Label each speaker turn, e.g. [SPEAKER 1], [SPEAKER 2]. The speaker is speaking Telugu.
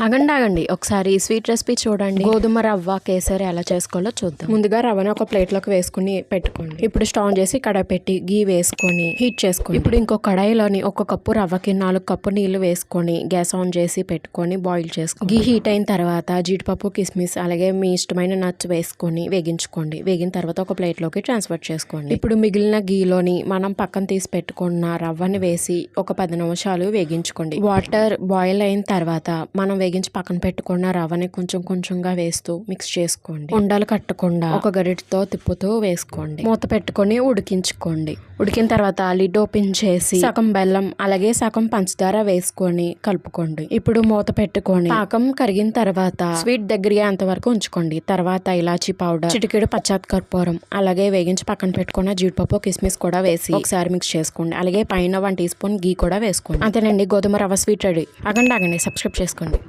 [SPEAKER 1] ఆగండి ఆగండి ఒకసారి స్వీట్ రెసిపీ చూడండి. గోధుమ రవ్వ కేసరి ఎలా చేసుకోవాలో చూద్దాం. ముందుగా రవ్వని ఒక ప్లేట్లోకి వేసుకుని పెట్టుకోండి. ఇప్పుడు స్టవ్ ఆన్ చేసి కడాయి పెట్టి గీ వేసుకొని హీట్ చేసుకోండి ఇప్పుడు ఇంకో కడాయిలోని ఒక కప్పు రవ్వకి నాలుగు కప్పు నీళ్ళు వేసుకొని గ్యాస్ ఆన్ చేసి పెట్టుకొని బాయిల్ చేసుకోండి. గీ హీట్ అయిన తర్వాత జీడిపప్పు కిస్మిస్ అలాగే మీ ఇష్టమైన నట్స్ వేసుకొని వేగించుకోండి. వేగిన తర్వాత ఒక ప్లేట్లోకి ట్రాన్స్ఫర్ చేసుకోండి. ఇప్పుడు మిగిలిన గీలోని మనం పక్కన తీసి పెట్టుకున్న రవ్వని వేసి ఒక పది నిమిషాలు వేగించుకోండి. వాటర్ బాయిల్ అయిన తర్వాత మనం వేగించి పక్కన పెట్టుకున్న రవ్వని కొంచెం కొంచెంగా వేస్తూ మిక్స్ చేసుకోండి. ఉండలు కట్టకుండా ఒక గరిటతో తిప్పుతూ వేసుకోండి. మూత పెట్టుకొని ఉడికించుకోండి. ఉడికిన తర్వాత లిడ్ ఓపెన్ చేసి సగం బెల్లం అలాగే సగం పంచదార వేసుకొని కలుపుకోండి. ఇప్పుడు మూత పెట్టుకొని పాకం కరిగిన తర్వాత స్వీట్ దగ్గరగా అంతవరకు ఉంచుకోండి. తర్వాత ఇలాచీ పౌడర్ చిటికెడు పచ్చాత్ కర్పూరం అలాగే వేగించి పక్కన పెట్టుకున్న జీడిపప్పు కిస్మిస్ కూడా వేసి ఒకసారి మిక్స్ చేసుకోండి. అలాగే పైన వన్ టీ స్పూన్ గీ కూడా వేసుకోండి. అంతేనండి గోధుమ రవ్వ స్వీట్ రెడీ. అగండి అగండి సబ్స్క్రైబ్ చేసుకోండి.